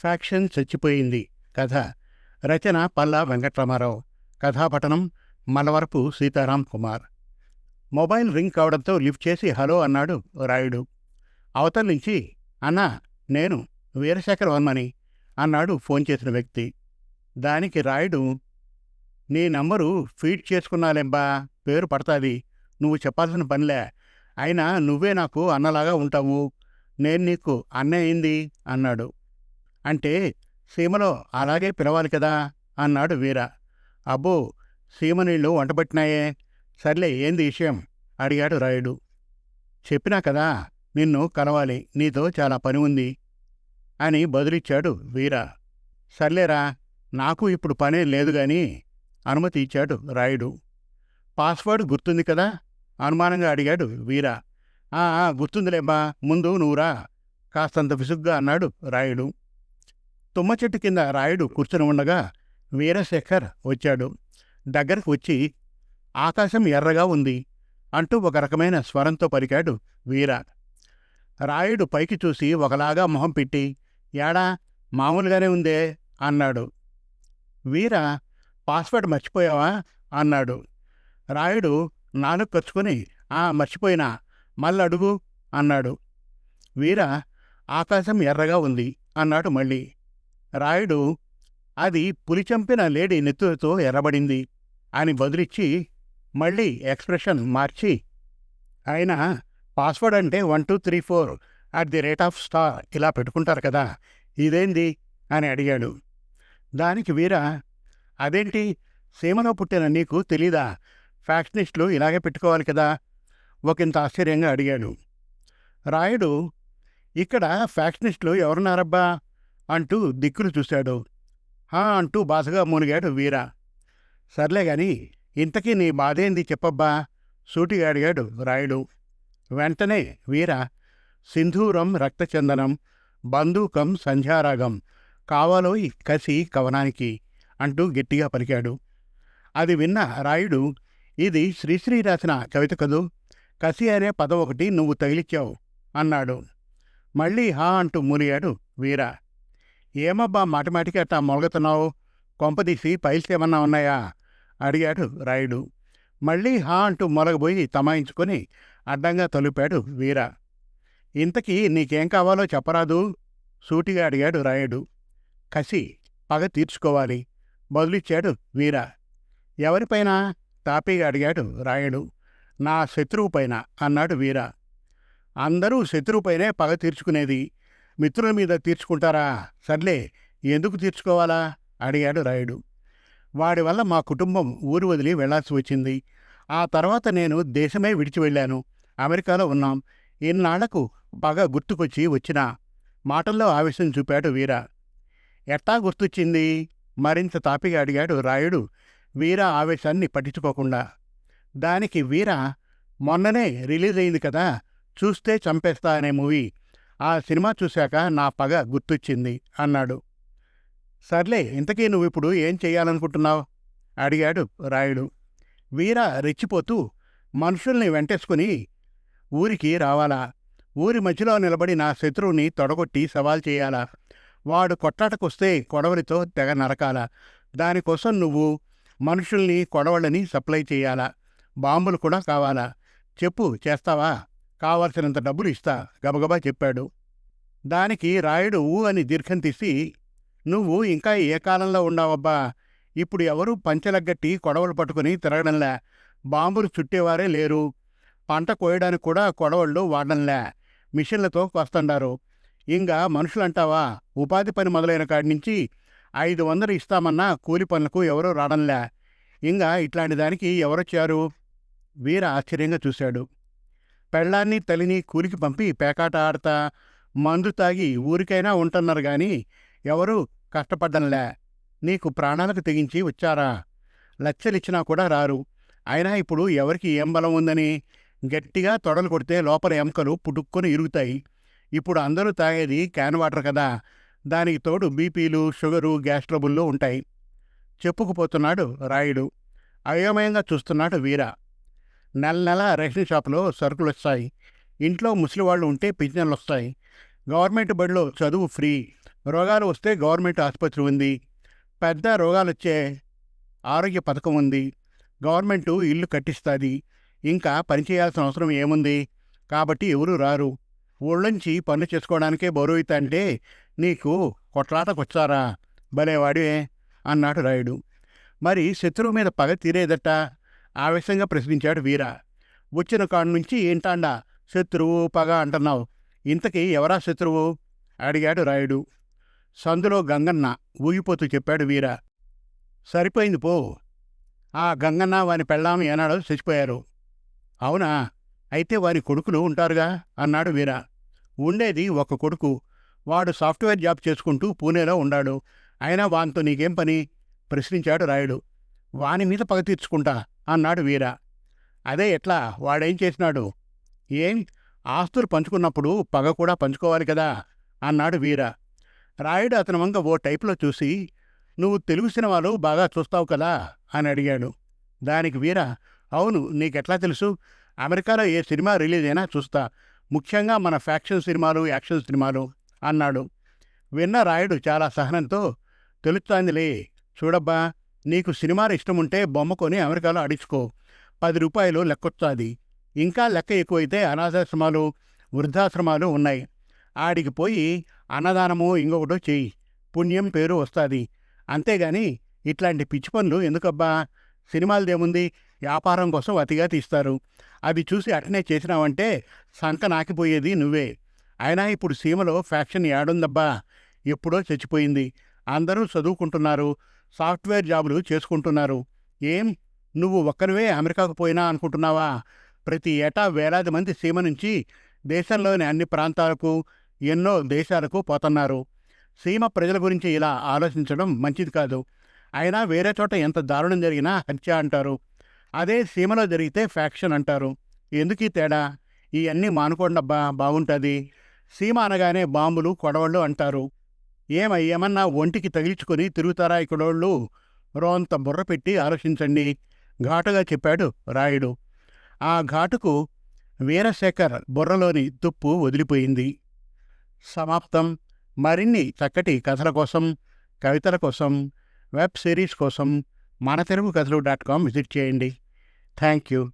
Faction చచ్చిపోయింది. కథ. రచన పల్లా వెంకట్రామారావు. కథాపఠనం మలవరపు సీతారాం కుమార్. మొబైల్ రింగ్ కావడంతో లిఫ్ట్ చేసి హలో అన్నాడు రాయుడు. అవతల నుంచి అన్నా నేను వీరశేఖర్ వర్మని అన్నాడు ఫోన్ చేసిన వ్యక్తి. దానికి రాయుడు నీ నంబరు ఫీడ్ చేసుకున్నాలేంబా పేరు పడతాది. నువ్వు చెప్పాల్సిన పనిలే. అయినా నువ్వే నాకు అన్నలాగా ఉంటావు. నేను నీకు అన్నయ్యింది అన్నాడు. అంటే సీమలో అలాగే పిలవాలి కదా అన్నాడు వీర. అబ్బో సీమ నీళ్ళు వంటబట్టినాయే. సర్లే ఏంది విషయం? అడిగాడు రాయుడు. చెప్పినా కదా నిన్ను కలవాలి నీతో చాలా పని ఉంది అని బదులిచ్చాడు వీర. సర్లేరా నాకు ఇప్పుడు పనే లేదు గాని అనుమతి ఇచ్చాడు రాయుడు. పాస్వర్డ్ గుర్తుంది కదా? అనుమానంగా అడిగాడు వీర. "ఆ, గుర్తుందిలేబ్బా ముందు నువ్వురా కాస్తంత విసుగ్గా అన్నాడు రాయుడు. తుమ్మ చెట్టు కింద రాయుడు కూర్చుని ఉండగా వీరశేఖర్ వచ్చాడు. దగ్గరకు వచ్చి ఆకాశం ఎర్రగా ఉంది అంటూ ఒక రకమైన స్వరంతో పలికాడు వీర. రాయుడు పైకి చూసి ఒకలాగా మొహం పెట్టి యాడా మామూలుగానే ఉందే అన్నాడు. వీర పాస్వర్డ్ మర్చిపోయావా అన్నాడు. రాయుడు నాలుగు ఖర్చుకొని ఆ మర్చిపోయినా మళ్ళీ అడుగు అన్నాడు. వీర ఆకాశం ఎర్రగా ఉంది అన్నాడు మళ్ళీ. రాయుడు అది పులి చంపిన లేడీ నెత్తులతో ఎర్రబడింది. అని బదులిచ్చి మళ్ళీ ఎక్స్ప్రెషన్ మార్చి. ఆయన పాస్వర్డ్ అంటే one two three four at the rate of star ఇలా పెట్టుకుంటారు కదా. ఇదేంది? అని అడిగాడు. దానికి వీర అదేంటి? సీమలో పుట్టిన నీకు తెలీదా? ఫ్యాక్షనిస్టులు ఇలాగే పెట్టుకోవాలి కదా? ఒకంత ఆశ్చర్యంగా అడిగాడు. రాయుడు ఇక్కడ ఫ్యాక్షనిస్టులు ఎవరున్నారబ్బా? అంటూ దిక్కులు చూశాడు. హా అంటూ బాధగా మునిగాడు వీర. సర్లే గాని ఇంతకీ నీ బాధేంది చెప్పబ్బా? సూటిగా అడిగాడు రాయుడు. వెంటనే వీర సింధూరం రక్తచందనం బందూకం సంధ్యారాగం కావాలో ఈ కసి కవనానికి అంటూ గట్టిగా పలికాడు. అది విన్న రాయుడు ఇది శ్రీశ్రీ రాసిన కవిత కదూ? కసి అనే పదం ఒకటి నువ్వు తగిలిచ్చావు అన్నాడు. మళ్ళీ హా అంటూ మూలిగాడు వీరా. ఏమబ్బా మాటిమాటికి అట్టా మొలగతున్నావు కొంపదీసి పైల్స్ ఏమన్నా ఉన్నాయా? అడిగాడు రాయుడు. మళ్ళీ హా అంటూ మొలగబోయి తమాయించుకొని అడ్డంగా తలుపాడు వీర. ఇంతకీ నీకేం కావాలో చెప్పరాదు? సూటిగా అడిగాడు రాయుడు. కసి పగ తీర్చుకోవాలి బదులిచ్చాడు వీర. ఎవరిపైన? తాపీగా అడిగాడు రాయుడు. నా శత్రువుపైన అన్నాడు వీర. అందరూ శత్రువుపైనే పగ తీర్చుకునేది మిత్రుల మీద తీర్చుకుంటారా? సర్లే ఎందుకు తీర్చుకోవాలా? అడిగాడు రాయుడు. వాడి వల్ల మా కుటుంబం ఊరు వదిలి వెళ్ళాల్సి వచ్చింది. ఆ తర్వాత నేను దేశమే విడిచి వెళ్ళాను. అమెరికాలో ఉన్నాం. ఇన్నాళ్ళకు పగ గుర్తుకొచ్చి వచ్చినా మాటల్లో ఆవేశం చూపాడు వీర. ఎట్టా గుర్తొచ్చింది? మరింత తాపిగా అడిగాడు రాయుడు వీర ఆవేశాన్ని పట్టించుకోకుండా. దానికి వీర మొన్ననే రిలీజ్ అయింది కదా చూస్తే చంపేస్తా అనే మూవీ. ఆ సినిమా చూశాక నా పగ గుర్తొచ్చింది అన్నాడు. సర్లే ఇంతకీ నువ్విప్పుడు ఏం చెయ్యాలనుకుంటున్నావు? అడిగాడు రాయుడు. వీర రెచ్చిపోతూ మనుషుల్ని వెంటేసుకుని ఊరికి రావాలా? ఊరి మధ్యలో నిలబడి నా శత్రువుని తొడగొట్టి సవాల్ చేయాలా? వాడు కొట్లాటకొస్తే కొడవలితో తెగ నరకాలా? దానికోసం నువ్వు మనుషుల్ని కొడవళ్ళని సప్లై చేయాలా? బాంబులు కూడా కావాలా? చెప్పు చేస్తావా? కావలసినంత డబ్బులు ఇస్తా గబగబా చెప్పాడు. దానికి రాయుడు ఊ అని దీర్ఘం తీసి నువ్వు ఇంకా ఏ కాలంలో ఉన్నావబ్బా? ఇప్పుడు ఎవరూ పంచలగ్గట్టి కొడవలు పట్టుకుని తిరగడంలే. బాంబులు చుట్టేవారే లేరు. పంట కోయడానికి కూడా కొడవళ్ళు వాడడంలే. మిషన్లతో కొస్తండారు ఇంకా మనుషులంటావా? ఉపాధి పని మొదలైన కాడి నుంచి ఐదు వందలు ఇస్తామన్నా కూలి పనులకు ఎవరూ రావడంలే ఇంకా ఇట్లాంటి దానికి ఎవరొచ్చారు? వీర ఆశ్చర్యంగా చూశాడు. పెళ్ళాన్ని తల్లిని కూలికి పంపి పేకాట ఆడతా మందు తాగి ఊరికైనా ఉంటున్నారు గాని ఎవరూ కష్టపడ్డంలే. నీకు ప్రాణాలకు తెగించి వచ్చారా? లచ్చలిచ్చినా కూడా రారు. అయినా ఇప్పుడు ఎవరికి ఏం బలం ఉందని? గట్టిగా తొడలు కొడితే లోపల ఎముకలు పుటుక్కొని ఇరుగుతాయి. ఇప్పుడు అందరూ తాగేది క్యాన్ వాటర్ కదా! దానికి తోడు బీపీలు షుగరు గ్యాస్ ట్రబుల్లో ఉంటాయి. చెప్పుకుపోతున్నాడు రాయుడు. అయోమయంగా చూస్తున్నాడు వీరా. నెల నెల రేషన్ షాపులో సరుకులు వస్తాయి ఇంట్లో ముసలివాళ్ళు ఉంటే పింఛన్లు వస్తాయి గవర్నమెంట్ బడిలో చదువు ఫ్రీ. రోగాలు వస్తే గవర్నమెంట్ ఆసుపత్రి ఉంది. పెద్ద రోగాలు వచ్చే ఆరోగ్య పథకం ఉంది. గవర్నమెంటు ఇల్లు కట్టిస్తుంది. ఇంకా పనిచేయాల్సిన అవసరం ఏముంది? కాబట్టి ఎవరు రారు. ఊళ్ళొంచి పనులు చేసుకోవడానికే బరువుతా అంటే నీకు కొట్లాటకొచ్చారా? భలేవాడివే అన్నాడు రాయుడు. మరి శత్రువు మీద పగ తీరేదట? ఆవేశంగా ప్రశ్నించాడు వీర. వచ్చిన కాడు నుంచి ఏంటాండా? శత్రువు పగ అంటున్నావు. ఇంతకీ ఎవరా శత్రువు అడిగాడు రాయుడు. సందులో గంగన్న ఊగిపోతూ చెప్పాడు వీర. సరిపోయింది పో. ఆ గంగన్న వాని పెళ్ళాం ఏనాడో చచ్చిపోయారు. అవునా? అయితే వారి కొడుకులు ఉంటారుగా అన్నాడు వీర. ఉండేది ఒక కొడుకు. వాడు సాఫ్ట్వేర్ జాబ్ చేసుకుంటూ పూణేలో ఉండాడు. అయినా వానితో నీకేం పని ప్రశ్నించాడు రాయుడు. వాని మీద పగ తీర్చుకుంటా. అన్నాడు వీర. అదే ఎట్లా? వాడేం చేసినాడు? ఏం? ఆస్తులు పంచుకున్నప్పుడు పగ కూడా పంచుకోవాలి కదా? అన్నాడు వీర. రాయుడు అతని వంక ఓ టైపులో చూసి నువ్వు తెలుగు సినిమాలు బాగా చూస్తావు కదా? అని అడిగాడు. దానికి వీర అవును నీకెట్లా తెలుసు? అమెరికాలో ఏ సినిమా రిలీజ్ అయినా చూస్తా. ముఖ్యంగా మన ఫ్యాక్షన్ సినిమాలు యాక్షన్ సినిమాలు అన్నాడు. విన్న రాయుడు చాలా సహనంతో తెలుస్తాందిలే చూడబ్బా నీకు సినిమాలు ఇష్టముంటే బొమ్మ కొని అమెరికాలో అడించుకో. పది రూపాయలు లెక్కొచ్చాది. ఇంకా లెక్క ఎక్కువైతే అనాథాశ్రమాలు వృద్ధాశ్రమాలు ఉన్నాయి. ఆడికి పోయి అన్నదానము ఇంకొకటో చెయ్యి పుణ్యం పేరు వస్తుంది. అంతేగాని ఇట్లాంటి పిచ్చి పనులు ఎందుకబ్బా? సినిమాలదేముంది? వ్యాపారం కోసం అతిగా తీస్తారు. అది చూసి అటనే చేసినావంటే సంక నాకిపోయేది నువ్వే. అయినా ఇప్పుడు సీమలో ఫ్యాక్షన్ ఏడుందబ్బా ఎప్పుడో చచ్చిపోయింది. అందరూ చదువుకుంటున్నారు. సాఫ్ట్వేర్ జాబులు చేసుకుంటున్నారు. ఏం? నువ్వు ఒక్కరివే అమెరికాకు పోయినా అనుకుంటున్నావా? ప్రతి ఏటా వేలాది మంది సీమ నుంచి దేశంలోని అన్ని ప్రాంతాలకు ఎన్నో దేశాలకు పోతున్నారు. సీమ ప్రజల గురించి ఇలా ఆలోచించడం మంచిది కాదు. అయినా వేరే చోట ఎంత దారుణం జరిగినా హత్య అంటారు. అదే సీమలో జరిగితే ఫ్యాక్షన్ అంటారు. ఎందుకీ తేడా? ఇవన్నీ మానుకోండబ్బా బాగుంటుంది. సీమ అనగానే బాంబులు కొడవళ్ళు అంటారు. ఏమై ఏమన్నా ఒంటికి తగిలించుకొని తిరుగుతారా ఇక్కడోళ్ళు? రోంత బుర్ర పెట్టి ఆలోచించండి. ఘాటుగా చెప్పాడు రాయుడు. ఆ ఘాటుకు వీరశేఖర్ బుర్రలోని తుప్పు వదిలిపోయింది. సమాప్తం. మరిన్ని చక్కటి కథల కోసం కవితల కోసం వెబ్ సిరీస్ కోసం మన తెలుగు కథలు డాట్ కామ్ విజిట్ చేయండి. Thank you